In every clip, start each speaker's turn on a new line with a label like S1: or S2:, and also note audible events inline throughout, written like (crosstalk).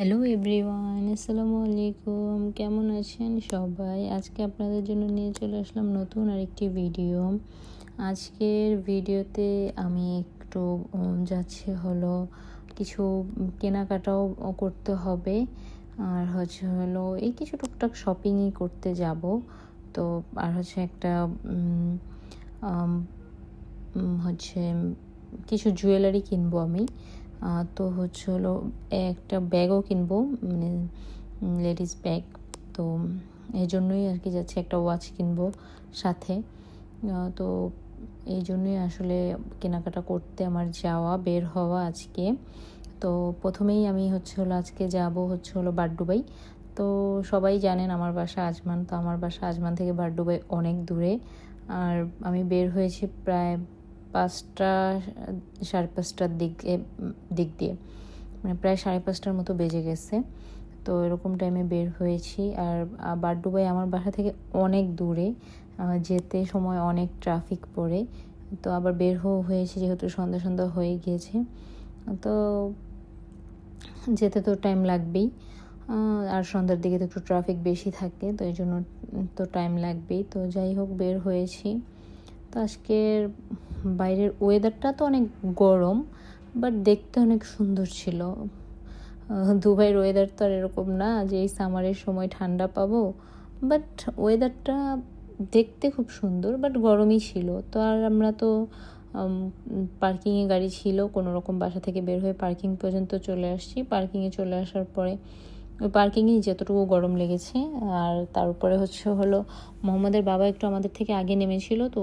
S1: Hello everyone আসসালামু আলাইকুম। কেমন আছেন সবাই? আজকে আপনাদের জন্য নিয়ে চলে আসলাম নতুন আরেকটি ভিডিও আজকের ভিডিওতে আমি একটু যাচ্ছে হলো কিছু কেনাকাটাও করতে হবে। আর হচ্ছে হলো এই কিছু টুকটাক শপিংই করতে যাব। তো, আর হচ্ছে একটা হচ্ছে কিছু জুয়েলারি কিনবো আমি। তো হচ্ছে হলো একটা ব্যাগও কিনবো মানে লেডিস ব্যাগ তো এই জন্যই আর কি যাচ্ছে একটা ওয়াচ কিনবো সাথে। তো এই জন্যই আসলে কেনাকাটা করতে আমার যাওয়া, বের হওয়া আজকে। তো প্রথমেই আমি হচ্ছে হলো আজকে যাব হচ্ছে হলো বাড্ডুবাই তো সবাই জানেন আমার বাসা আজমান, তো আমার বাসা আজমান থেকে বাড্ডুবাই অনেক দূরে। আর আমি বের হয়েছি প্রায় পাঁচটা সাড়ে পাঁচটার দিকে দিক দিয়ে। মানে প্রায় সাড়ে পাঁচটার মতো বেজে গেছে। তো এরকম টাইমে বের হয়েছি। আর আহ, বারডুবাই আমার বাসা থেকে অনেক দূরে। যেতে সময় অনেক ট্রাফিক পড়ে। তো আবার বের হয়েছে যেহেতু সন্ধ্যা সন্ধ্যা হয়ে গিয়েছে। তো যেতে তো টাইম লাগবেই। আর সন্ধ্যার দিকে তো একটু ট্রাফিক বেশি থাকে। তো এই জন্য তো টাইম লাগবেই। তো যাই হোক বের হয়েছি। তো আজকের বাইরের ওয়েদারটা তো অনেক গরম বাট দেখতে অনেক সুন্দর ছিল। দুবাইয়ের ওয়েদার তো আর এরকম না যে এই সামারের সময় ঠান্ডা পাবো বাট ওয়েদারটা দেখতে খুব সুন্দর বাট গরমই ছিল। তো আর আমরা তো পার্কিংয়ে গাড়ি ছিল, কোনো রকম বাসা থেকে বের হয়ে পার্কিং পর্যন্ত চলে আসছি। পার্কিংয়ে চলে আসার পরে ওই পার্কিংয়েই যতটুকু গরম লেগেছে। আর তার উপরে হচ্ছে হলো মোহাম্মদের বাবা একটু আমাদের থেকে আগে নেমেছিল, তো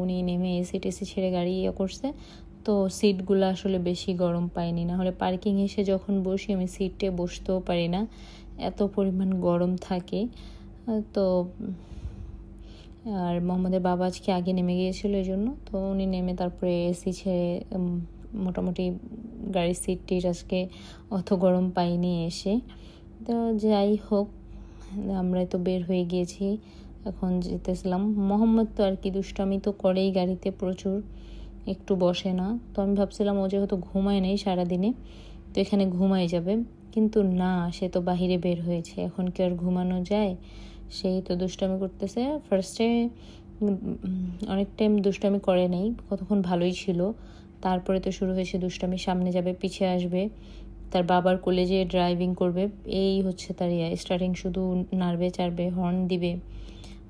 S1: উনি নেমে এসি টেসি ছেড়ে গাড়ি ইয়ে করছে। তো সিটগুলো আসলে বেশি গরম পাইনি না হলে পার্কিং এসে যখন বসি, আমি সিটে বসতেও পারি না। এত পরিমাণ গরম থাকে। তো, আর মোহাম্মদের বাবা আজকে আগে নেমে গিয়েছিল এই জন্য তো উনি নেমে তারপরে এসি ছেড়ে মোটামুটি গাড়ির সিটটির আজকে অত গরম পাইনি এসে। তো যাই হোক আমরা তো বের হয়ে গিয়েছি, এখন যেতেছিলাম। মোহাম্মদ তো আর কি দুষ্টামি তো করেই গাড়িতে প্রচুর, একটু বসে না। তো আমি ভাবছিলাম ও যেহেতু ঘুমায় নেই সারাদিনে, তো এখানে ঘুমাই যাবে। কিন্তু না, সে তো বাহিরে বের হয়েছে, এখন কি আর ঘুমানো যায়? সেই তো দুষ্টামি করতেছে। ফার্স্টে অনেক টাইম দুষ্টামি করে নেই, কতক্ষণ ভালোই ছিল। তারপরে তো শুরু হয়েছে দুষ্টামি, সামনে যাবে, পিছিয়ে আসবে। তার বাবার কলেজে ড্রাইভিং করবে, এই হচ্ছে তার ইয়া স্টার্টিং শুধু নাড়বে, চাড়বে হর্ন দিবে।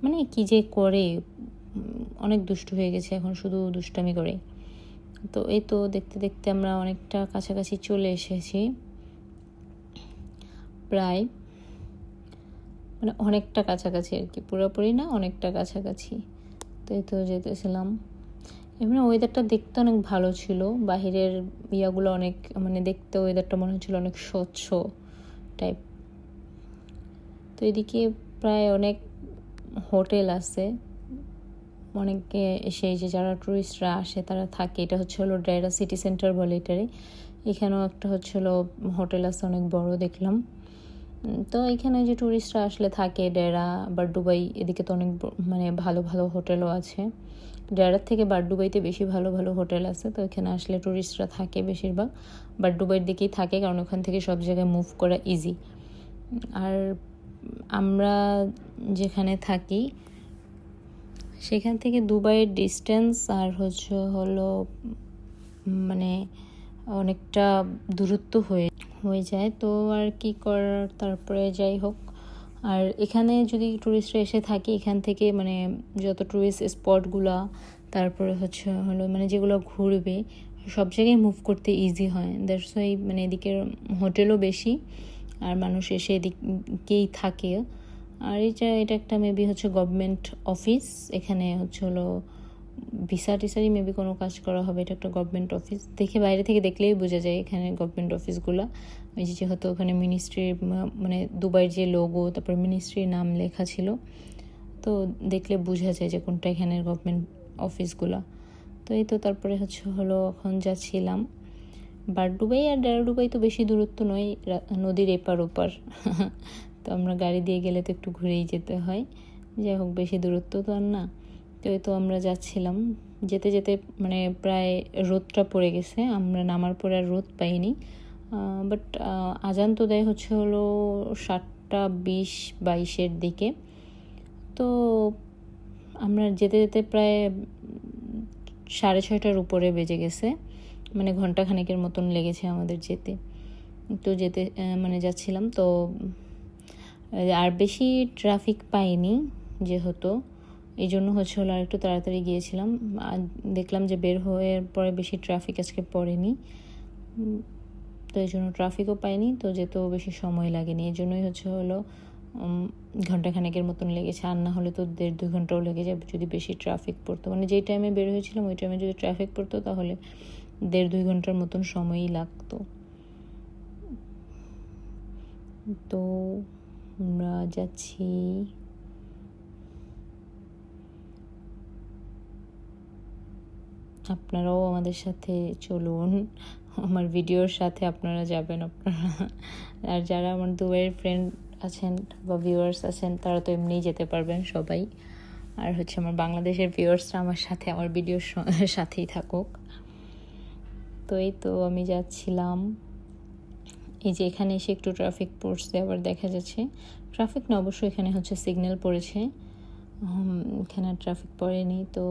S1: মানে কি যে করে অনেক দুষ্টু হয়ে গেছে এখন শুধু দুষ্টামি করে তো এই তো দেখতে দেখতে আমরা অনেকটা কাছাকাছি চলে এসেছি। প্রায় মানে অনেকটা কাছাকাছি আর কি, পুরোপুরি না, অনেকটা কাছাকাছি। তো এই তো যেতেছিলাম। এমনি ওয়েদারটা দেখতে অনেক ভালো ছিল। বাহিরের ইয়াগুলো অনেক মানে দেখতে ওয়েদারটা মনে হচ্ছিল অনেক স্বচ্ছ টাইপ তো এদিকে প্রায় অনেক হোটেল আছে। অনেকে এসে যে যারা টুরিস্টরা আসে, তারা থাকে। এটা হচ্ছে হলো ডেরা সিটি সেন্টার বলে এটারে এখানেও একটা হচ্ছে হলো হোটেল আছে, অনেক বড় দেখলাম। তো এখানে যে টুরিস্টরা আসলে থাকে, ডেরা, বা দুবাই, এদিকে তো অনেক মানে ভালো ভালো হোটেলও আছে। ডেরার থেকে বারডুবাইতে বেশি ভালো ভালো হোটেল আছে, তো এখানে আসলে টুরিস্টরা থাকে বেশিরভাগ। বারডুবাইয়ের দিকেই থাকে, কারণ ওখান থেকে সব জায়গায় মুভ করা ইজি আর আমরা যেখানে থাকি, সেখান থেকে দুবাইয়ের ডিস্টেন্স আর হচ্ছে হলো মানে অনেকটা দূরত্ব হয়ে হয়ে যায়। তো আর কি করার? তারপরে যাই হোক। আর এখানে যদি টুরিস্টরা এসে থাকে, এখান থেকে মানে যত টুরিস্ট স্পটগুলা তারপরে হচ্ছে হলো মানে যেগুলো ঘুরবে, সব জায়গায় মুভ করতে ইজি হয়। দ্যাটস ওয়াই মানে এদিকের হোটেলও বেশি, আর মানুষ এসে এদিকেই থাকে। আর এটা এটা একটা মেবি হচ্ছে গভর্নমেন্ট অফিস এখানে হচ্ছে হলো ভিসা টিসারই মেবি কোনো কাজ করা হবে, এটা একটা গভর্নমেন্ট অফিস দেখে বাইরে থেকে দেখলেই বোঝা যায় এখানে গভর্নমেন্ট অফিসগুলো ওই যে যেহেতু ওখানে মিনিস্ট্রির মানে দুবাইয়ের যে লোগো তারপর মিনিস্ট্রির নাম লেখা ছিল। তো দেখলে বোঝা যায় যে কোনটা এখানের গভর্নমেন্ট অফিসগুলো তো এই তো তারপরে হচ্ছে হলো এখন যাচ্ছিলাম বারডুবাই আর ডেরাডুবাই তো বেশি দূরত্ব নয় নদীর এপার ওপার। (laughs) তো আমরা গাড়ি দিয়ে গেলে তো একটু ঘুরেই যেতে হয়। যাই হোক, বেশি দূরত্ব তো আর না। তো তো আমরা যাচ্ছিলাম। যেতে যেতে মানে প্রায় রোদটা পড়ে গেছে, আমরা নামার পরে আর রোদ পাইনি। বাট আজান তো দেয় হচ্ছে হলো সাতটা বিশ বাইশের দিকে। তো আমরা যেতে যেতে প্রায় সাড়ে ছয়টার উপরে বেজে গেছে। মানে ঘণ্টা খানেকের মতন লেগেছে আমাদের যেতে। তো যেতে মানে যাচ্ছিলাম। তো, আর বেশি ট্রাফিক পাইনি যেহেতু। এই জন্য হচ্ছে হলো আর একটু তাড়াতাড়ি গিয়েছিলাম। আর দেখলাম যে বের হয়ে পরে বেশি ট্রাফিক আজকে পড়েনি। তো এই জন্য ট্রাফিকও পাইনি, তো যেতেও বেশি সময় লাগেনি। এই জন্যই হচ্ছে হলো ঘন্টাখানেকের মতন লেগেছে। আর না হলে তো দেড় দু ঘন্টাও লেগে যাবে যদি বেশি ট্রাফিক পড়তো। মানে যেই টাইমে বের হয়েছিলাম, ওই টাইমে যদি ট্রাফিক পড়তো, তাহলে দেড় দুই ঘণ্টার মতন সময়ই লাগতো। তো আমরা যাচ্ছি। আপনারাও আমাদের সাথে চলুন। আমার ভিডিওর সাথে আপনারা যাবেন আপনারা। আর যারা আমার দুবাইয়ের ফ্রেন্ড আছেন বা ভিউয়ার্স আছেন, তারা তো এমনিই যেতে পারবেন সবাই। আর হচ্ছে আমার বাংলাদেশের ভিউয়ার্সরা আমার সাথে, আমার ভিডিওর সাথেই থাকুক। তো এই তো আমি যাচ্ছিলাম। এই যে এখানে এসে একটু ট্রাফিক পড়ছে, আবার দেখা যাচ্ছে। ট্রাফিক না অবশ্যই এখানে হচ্ছে সিগন্যাল পড়েছে। এখানে ট্রাফিক পড়েনি, তো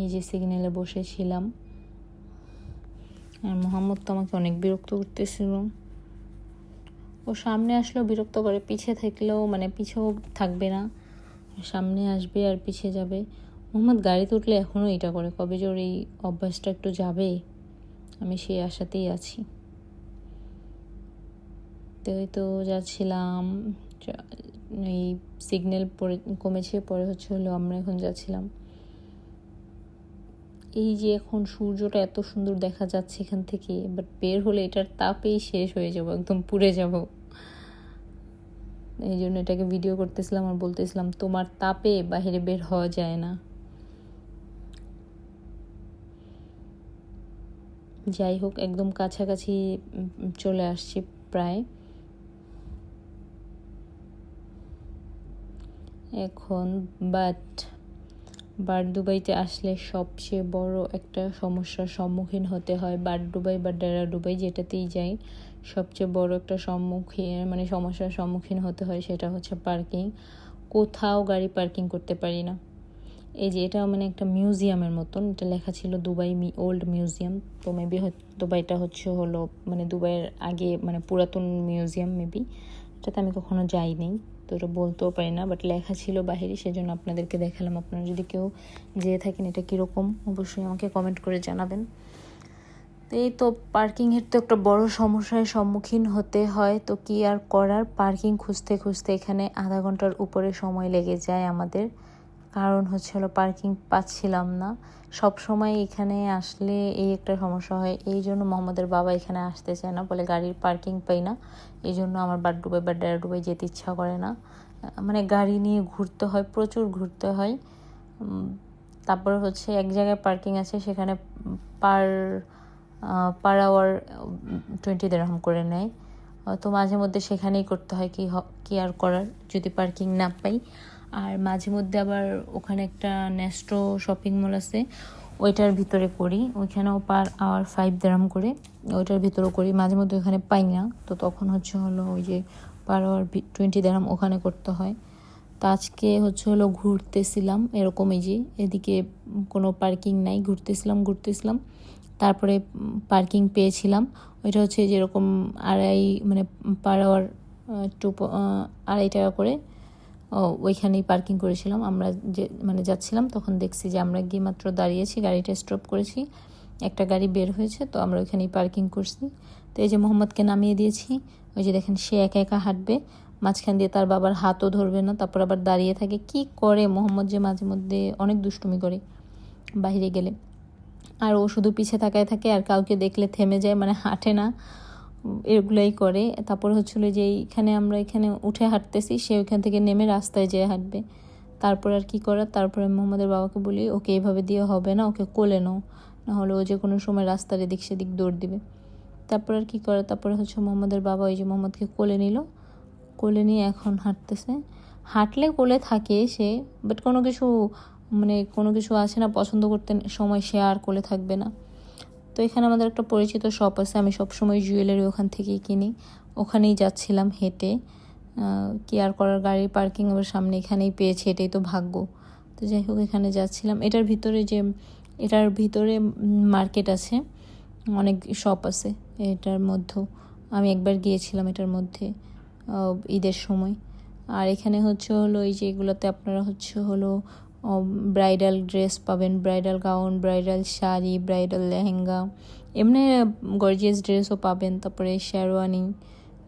S1: এই যে সিগন্যালে বসেছিলাম। আর মোহাম্মদ তো আমাকে অনেক বিরক্ত করতেছিল। ও সামনে আসলেও বিরক্ত করে পিছিয়ে থাকলেও মানে পিছেও থাকবে না। সামনে আসবে আর পিছিয়ে যাবে। মোহাম্মদ গাড়িতে উঠলে এখনও এটা করে, কবে যে ওর এই অভ্যাসটা একটু যাবে, আমি সেই আশাতেই আছি। তো তো যাচ্ছিলাম এই সিগন্যাল পরে কমেছে, পরে হচ্ছে হলো আমরা এখন যাচ্ছিলাম। এই যে এখন সূর্যটা এত সুন্দর দেখা যাচ্ছে এখান থেকে বাট বের হলে এটার তাপেই শেষ হয়ে যাব, একদম পুড়ে যাব। এই জন্য এটাকে ভিডিও করতেছিলাম আর বলতেছিলাম, তোমার তাপে বাহিরে বের হওয়া যায় না। যাই হোক, একদম কাছাকাছি চলে আসছি প্রায়। এখন বাট বার্ড দুবাইতে আসলে সবচেয়ে বড় একটা সমস্যার সম্মুখীন হতে হয় বার্ড দুবাই বা ডেরা দুবাই যেটাতেই যাই, সবচেয়ে বড় একটা সম্মুখীন মানে সমস্যার সম্মুখীন হতে হয় সেটা হচ্ছে পার্কিং। কোথাও গাড়ি পার্কিং করতে পারি না। এই যে এটা মানে একটা মিউজিয়ামের মতন, এটা লেখা ছিল দুবাই মি, ওল্ড মিউজিয়াম। তো মেবি দুবাইটা হচ্ছে হলো মানে দুবাইয়ের আগে মানে পুরাতন মিউজিয়াম মেবি এটাতে আমি কখনো যাইনি। তো ওটা বলতেও পারি না বাট লেখা ছিল বাহিরে, সেজন্য আপনাদেরকে দেখালাম। আপনারা যদি কেউ যেয়ে থাকেন, এটা কীরকম, অবশ্যই আমাকে কমেন্ট করে জানাবেন। এই তো পার্কিংয়ের তো একটা বড় সমস্যার সম্মুখীন হতে হয়। তো কি আর করার? পার্কিং খুঁজতে খুঁজতে এখানে আধা ঘণ্টার উপরে সময় লেগে যায় আমাদের। কারণ হচ্ছে হলো পার্কিং পাচ্ছিলাম না। সব সময় এখানে আসলে এই একটা সমস্যা হয়। এই জন্য মোহাম্মদের বাবা এখানে আসতে চায় না বলে গাড়ির পার্কিং পাই না। এই জন্য আমার বার ডুবে বা ডুবে যেতে ইচ্ছা করে না। মানে গাড়ি নিয়ে ঘুরতে হয়, প্রচুর ঘুরতে হয়। তারপর হচ্ছে এক জায়গায় পার্কিং আছে, সেখানে পার পার আওয়ার টোয়েন্টি দেড়হাম করে নেয়। তো মাঝে মধ্যে সেখানেই করতে হয় কি কি আর করার, যদি পার্কিং না পাই। আর মাঝে মধ্যে আবার ওখানে একটা নেস্টো শপিং মল আছে, ওইটার ভিতরে করি। ওইখানেও পার আওয়ার ফাইভ দেরাম করে, ওইটার ভিতরেও করি। মাঝে মধ্যে ওখানে পাই না, তো তখন হচ্ছে হলো ওই যে পার আওয়ার টোয়েন্টি দেরাম ওখানে করতে হয়। তো আজকে হচ্ছে হলো ঘুরতেছিলাম, এরকম এই যে, এদিকে কোনো পার্কিং নাই, ঘুরতেছিলাম ঘুরতেছিলাম। তারপরে পার্কিং পেয়েছিলাম। ওইটা হচ্ছে যেরকম আড়াই মানে পার আওয়ার টু আড়াই টাকা করে। ওইখানেই পার্কিং করেছিলাম। আমরা যে মানে যাচ্ছিলাম, তখন দেখছি যে আমরা গিয়ে মাত্র দাঁড়িয়েছি, গাড়িটা স্টপ করেছি। একটা গাড়ি বের হয়েছে, তো আমরা ওইখানেই পার্কিং করছি। তো এই যে মোহাম্মদকে নামিয়ে দিয়েছি, ওই যে দেখেন সে একা একা হাঁটবে। মাঝখান দিয়ে তার বাবার হাতও ধরবে না, তারপর আবার দাঁড়িয়ে থাকে। কি করে মোহাম্মদ যে মাঝে মধ্যে অনেক দুষ্টুমি করে বাইরে গেলে। আর ও শুধু পিছে তাকায় থাকে, আর কাউকে দেখলে থেমে যায় মানে হাঁটে না। এগুলাই করে। তারপর হচ্ছিল যে এইখানে আমরা এখানে উঠে হাঁটতেছি, সে ওইখান থেকে নেমে রাস্তায় যেয়ে হাঁটবে। তারপর আর কি করার? তারপরে মোহাম্মদের বাবাকে বলি, ওকে এইভাবে দিয়ে হবে না, ওকে কোলে নাও। নাহলে ও যে কোনো সময় রাস্তার এদিক সেদিক দৌড় দিবে। তারপর আর কী করে তারপরে হচ্ছে মোহাম্মদের বাবা ওই যে মোহাম্মদকে কোলে নিল। কোলে নিয়ে এখন হাঁটতেছে। হাঁটলে কোলে থাকে সে বাট কোনো কিছু মানে কোনো কিছু আছে না, পছন্দ করতে সময় সে আর কোলে থাকবে না। তো এখানে আমাদের একটা পরিচিত শপ আছে, আমি সবসময় জুয়েলারি ওখান থেকেই কিনি। ওখানেই যাচ্ছিলাম হেঁটে। কেয়ার করার, গাড়ি পার্কিং আবার সামনে এখানেই পেয়েছি, এটাই তো ভাগ্য। তো যাই হোক, এখানে যাচ্ছিলাম। এটার ভিতরে যে, এটার ভিতরে মার্কেট আছে, অনেক শপ আছে এটার মধ্যেও আমি একবার গিয়েছিলাম এটার মধ্যে ঈদের সময়। আর এখানে হচ্ছে হলো, এই যে এগুলোতে আপনারা হচ্ছে হলো ব্রাইডাল ড্রেস পাবেন bridal gown bridal sari bridal lehenga, এমনি গর্জিয়াস ড্রেসও পাবেন, তারপরে শেরওয়ানি,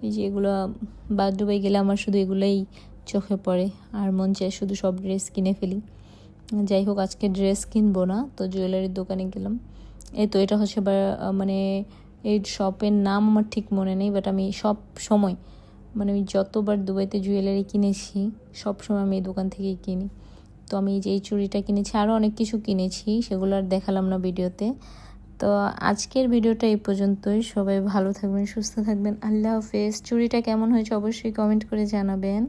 S1: এই যে এগুলো বা দুবাই গেলে আমার শুধু এগুলোই চোখে পড়ে, আর মন চায় শুধু সব ড্রেস কিনে ফেলি। যাই হোক, আজকে ড্রেস কিনবো না, তো জুয়েলারির দোকানে গেলাম। এই তো, এটা হচ্ছে বা- মানে এই শপের নাম আমার ঠিক মনে নেই বাট আমি সব সময় মানে আমি যতবার দুবাইতে জুয়েলারি কিনেছি, সব সময় আমি এই দোকান থেকেই কিনি। তো আমি যে চুড়িটা কিনেছি আরও অনেক কিছু কিনেছি, সেগুলো আর দেখালাম না ভিডিওতে। তো আজকের ভিডিওটা এই পর্যন্তই। সবাই ভালো থাকবেন, সুস্থ থাকবেন। আল্লাহ হাফেজ। চুড়িটা কেমন হয়েছে অবশ্যই কমেন্ট করে জানাবেন।